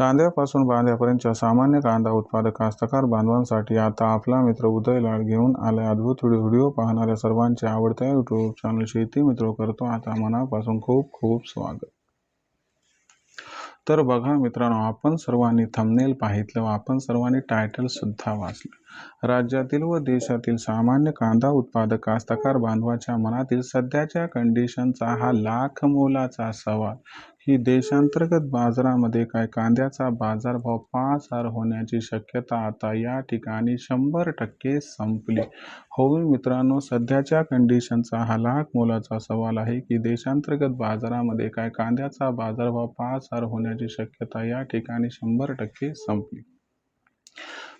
चांद्यापासून बांध्यापर्यंतच्या सामान्य कांदा उत्पादक कास्तकार बांधवांसाठी आता आपला मित्र उदय लाड घेऊन आलाय अद्भुत व्हिडिओ पाहणाऱ्या सर्वांचे आवडत्या यूट्यूब चॅनल शेती मित्र करतो. आता मनापासून खूप खूप स्वागत. तर बघा मित्रांनो आपण सर्वांनी थंबनेल पाहितलं व आपण सर्वांनी टायटल सुद्धा वाचलं. राज्यातील व देशातील सामान्य कांदा उत्पादक कास्तकार बांधवाच्या मनातील सध्याच्या कंडिशनचा हा लाख मोलाचा सवाल. ही देशांतर्गत बाजारामध्ये काय कांद्याचा बाजारभाव पाच हजार होण्याची शक्यता आता या ठिकाणी शंभर टक्के संपली. हो मित्रांनो सध्याच्या कंडिशनचा हा लाख मोलाचा सवाल आहे की देशांतर्गत बाजारामध्ये काय कांद्याचा बाजारभाव पाच हजार होण्याची शक्यता या ठिकाणी शंभर टक्के संपली?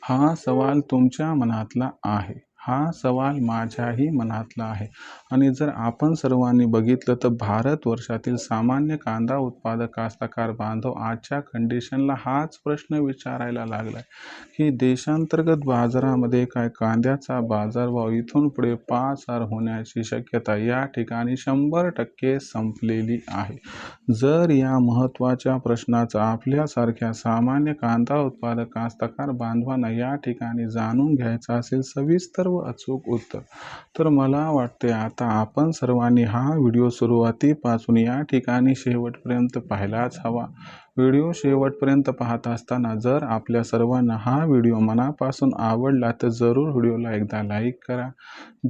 हा सवाल तुमच्या मनातला आहे. हा सवाल माझ्याही मनातला आहे. आणि जर आपण सर्वांनी बघितलं तर भारत वर्षातील सामान्य कांदा उत्पादक कास्तकार बांधव आजच्या कंडिशनला हाच प्रश्न विचारायला लागलाय. की देशांतर्गत बाजारामध्ये काय कांद्याचा बाजारभाव इथून पुढे पाच हजार होण्याची शक्यता या ठिकाणी शंभर टक्के संपलेली आहे. जर या महत्त्वाच्या प्रश्नाचा आपल्यासारख्या सामान्य कांदा उत्पादक कास्तकार बांधवांना या ठिकाणी जाणून घ्यायचा असेल सविस्तर व अचूक उत्तर. तर मला वाटते आता आपण सर्वांनी हा व्हिडिओ सुरुवातीपासून या ठिकाणी शेवटपर्यंत पाहायलाच हवा. व्हिडिओ शेवटपर्यंत पाहत असताना जर आपल्या सर्वांना हा व्हिडिओ मनापासून आवडला तर जरूर व्हिडिओला एकदा लाईक करा.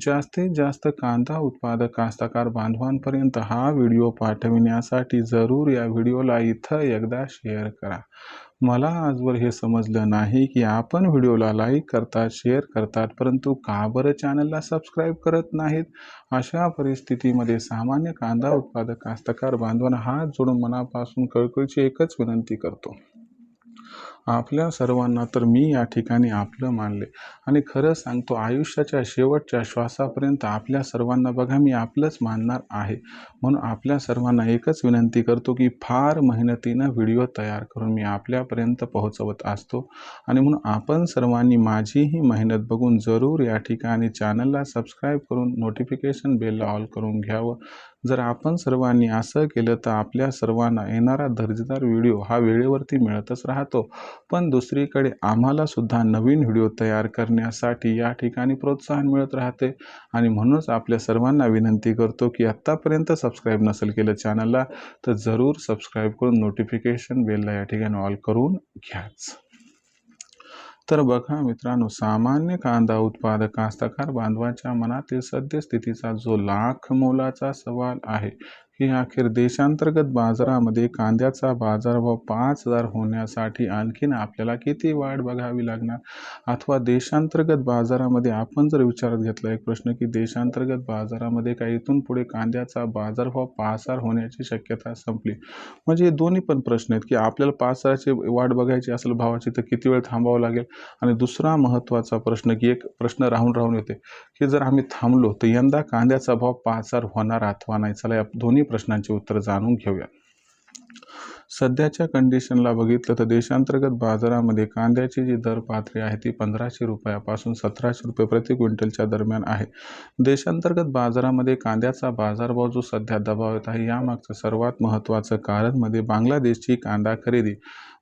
जास्तीत जास्त कांदा उत्पादक कास्तकार बांधवांपर्यंत हा व्हिडिओ पाठविण्यासाठी जरूर या व्हिडिओला इथं एकदा शेअर करा. मला आजवर हे समजलं नाही की आपण व्हिडिओला लाईक करतात शेअर करतात परंतु का बरं चॅनलला सबस्क्राईब करत नाहीत? अशा परिस्थितीमध्ये सामान्य कांदा उत्पादक कास्तकार बांधवांना हात जोडून मनापासून कळकळीची एकच विनंती करतो. आपल्या सर्वांना तर मी या ठिकाणी आपलं मानले. आणि खरं सांगतो आयुष्याच्या शेवटच्या श्वासापर्यंत आपल्या सर्वांना बघा मी आपलंच मानणार आहे. म्हणून आपल्या सर्वांना एकच विनंती करतो की फार मेहनतीनं व्हिडिओ तयार करून मी आपल्यापर्यंत पोहोचवत असतो. आणि म्हणून आपण सर्वांनी माझीही मेहनत बघून जरूर या ठिकाणी चॅनलला सबस्क्राईब करून नोटिफिकेशन बेलला ऑल करून घ्यावं. जर आपण सर्वांनी असं केलं तर आपल्या सर्वांना येणारा दर्जेदार व्हिडिओ हा वेळेवरती मिळतच राहतो. पण दुसरीकडे आम्हालासुद्धा नवीन व्हिडिओ तयार करण्यासाठी या ठिकाणी प्रोत्साहन मिळत राहते. आणि म्हणूनच आपल्या सर्वांना विनंती करतो की आत्तापर्यंत सबस्क्राईब नसेल केलं चॅनलला तर जरूर सबस्क्राईब करून नोटिफिकेशन बेलला या ठिकाणी ऑल करून घ्याच. तर बघा मित्रांनो सामान्य कांदा उत्पादक कास्तकार बांधवाच्या मनातील सद्यस्थितीचा जो लाख मोलाचा सवाल आहे की अखेर देशांतर्गत बाजारामध्ये कांद्याचा बाजारभाव पाच हजार होण्यासाठी आणखीन आपल्याला किती वाढ बघावी लागणार? अथवा देशांतर्गत बाजारामध्ये आपण जर विचारात घेतला एक प्रश्न की देशांतर्गत बाजारामध्ये काही इथून पुढे कांद्याचा बाजारभाव पाच हजार होण्याची शक्यता संपली? म्हणजे हे दोन्ही पण प्रश्न आहेत की आपल्याला पाच हजाराची वाढ बघायची असेल भावाची तर किती वेळ थांबावं लागेल? आणि दुसरा महत्त्वाचा प्रश्न की एक प्रश्न राहून राहून येते की जर आम्ही थांबलो तर यंदा कांद्याचा भाव पाच हजार होणार अथवा नाही? चला या दोन्ही प्रश्नांची उत्तरं जाणून घेऊया. सध्याच्या कंडिशनला बघितलं तर देशांतर्गत बाजारामध्ये कांद्याची जी दर पातळी आहे ती पंधराशे रुपयापासून सतराशे रुपये प्रति क्विंटलच्या दरम्यान आहे. देशांतर्गत बाजारामध्ये कांद्याचा बाजारभाव जो सध्या दबावत आहे यामागचं सर्वात महत्त्वाचं कारण म्हणजे बांगलादेशची कांदा खरेदी.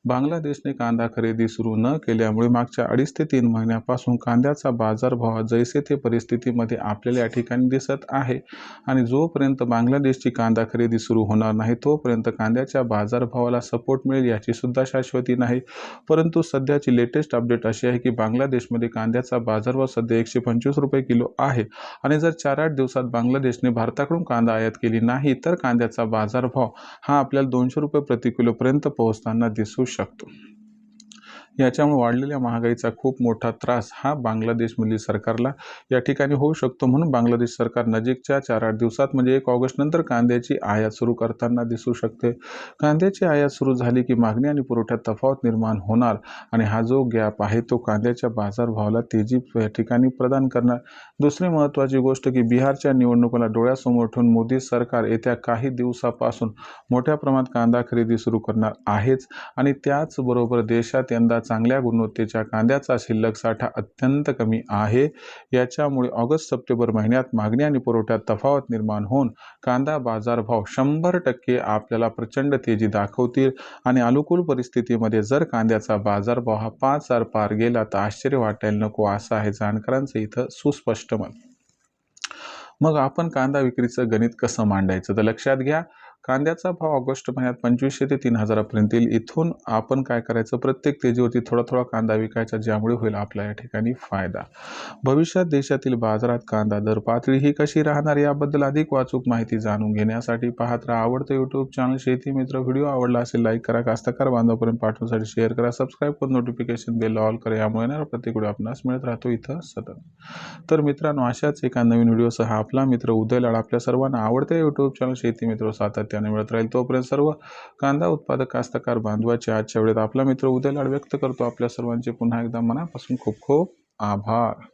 बांगलादेशने कांदा खरेदी सुरू न केल्यामुळे मागच्या अडीच ते तीन महिन्यापासून कांद्याचा बाजारभाव जैसे ते परिस्थितीमध्ये आपल्याला या ठिकाणी दिसत आहे. आणि जोपर्यंत बांगलादेशची कांदा खरेदी सुरू होणार नाही तोपर्यंत कांद्याच्या बाजारभावाला सपोर्ट मिळेल याची सुद्धा शाश्वती नाही. परंतु सध्याची लेटेस्ट अपडेट अशी आहे की बांगलादेशमध्ये कांद्याचा बाजारभाव सध्या एकशे पंचवीस रुपये किलो आहे. आणि जर चार आठ दिवसात बांगलादेशने भारताकडून कांदा आयात केली नाही तर कांद्याचा बाजारभाव हा आपल्याला दोनशे रुपये प्रति किलोपर्यंत पोहोचताना दिसू शकतो. याच्यामुळे वाढलेल्या महागाईचा खूप मोठा त्रास हा बांगलादेशमधील सरकारला या ठिकाणी होऊ शकतो म्हणून बांगलादेश सरकार नजीकच्या चार आठ दिवसात म्हणजे एक ऑगस्ट नंतर कांद्याची आयात सुरू करताना दिसू शकते. कांद्याची आयात सुरू झाली की मागणी आणि पुरवठ्यात तफावत निर्माण होणार आणि हा जो गॅप आहे तो कांद्याच्या बाजारभावाला तेजी या ठिकाणी प्रदान करणार. दुसरी महत्त्वाची गोष्ट की बिहारच्या निवडणुकीला डोळ्यासमोर ठेवून मोदी सरकार येत्या काही दिवसापासून मोठ्या प्रमाणात कांदा खरेदी सुरू करणार आहेच आणि त्याचबरोबर देशात यंदाच चांगल्या गुणवत्तेच्या कांद्याचा शिल्लक साठा अत्यंत कमी आहे. याच्यामुळे ऑगस्ट सप्टेंबर महिन्यात मागणी आणि पुरवठ्यात तफावत निर्माण होऊन कांदा बाजारभाव शंभर टक्के आपल्याला प्रचंड तेजी दाखवतील आणि अनुकूल परिस्थितीमध्ये जर कांद्याचा बाजारभाव हा पाच हजार पार गेला तर आश्चर्य वाटायला नको असं आहे जाणकारांचं इथं सुस्पष्ट मत. मग आपण कांदा विक्रीचं गणित कसं मांडायचं? तर लक्षात घ्या कांद्याचा भाव ऑगस्ट महिन्यात पंचवीसशे ते तीन हजारापर्यंत येईल इथून आपण काय करायचं? प्रत्येक तेजीवरती थोडा थोडा कांदा विकायचा ज्यामुळे होईल आपल्या या ठिकाणी फायदा. भविष्यात देशातील बाजारात कांदा दर पातळी ही कशी राहणार याबद्दल अधिक वाचूक माहिती जाणून घेण्यासाठी पाहत राहा आवडतं यूट्यूब चॅनल शेती मित्र व्हिडिओ आवडला असेल लाईक करा. कास्तकार बांधवापर्यंत पाठवण्यासाठी शेअर करा. सबस्क्राईब करून नोटिफिकेशन बेल ऑल करा. यामुळे प्रत्येक व्हिडिओ आपणास मिळत राहतो इथं सतत. तर मित्रांनो अशाच एका नवीन व्हिडिओसह आपला मित्र उदय लाड आपल्या सर्वांना आवडते यूट्यूब चॅनल शेती मित्र सातत्याने मिळत राहील. तोपर्यंत सर्व कांदा उत्पादक कास्तकार बांधवाचे आजच्या वेळेत आपला मित्र उदय लाड व्यक्त करतो. आपल्या सर्वांचे पुन्हा एकदा मनापासून खूप खूप आभार.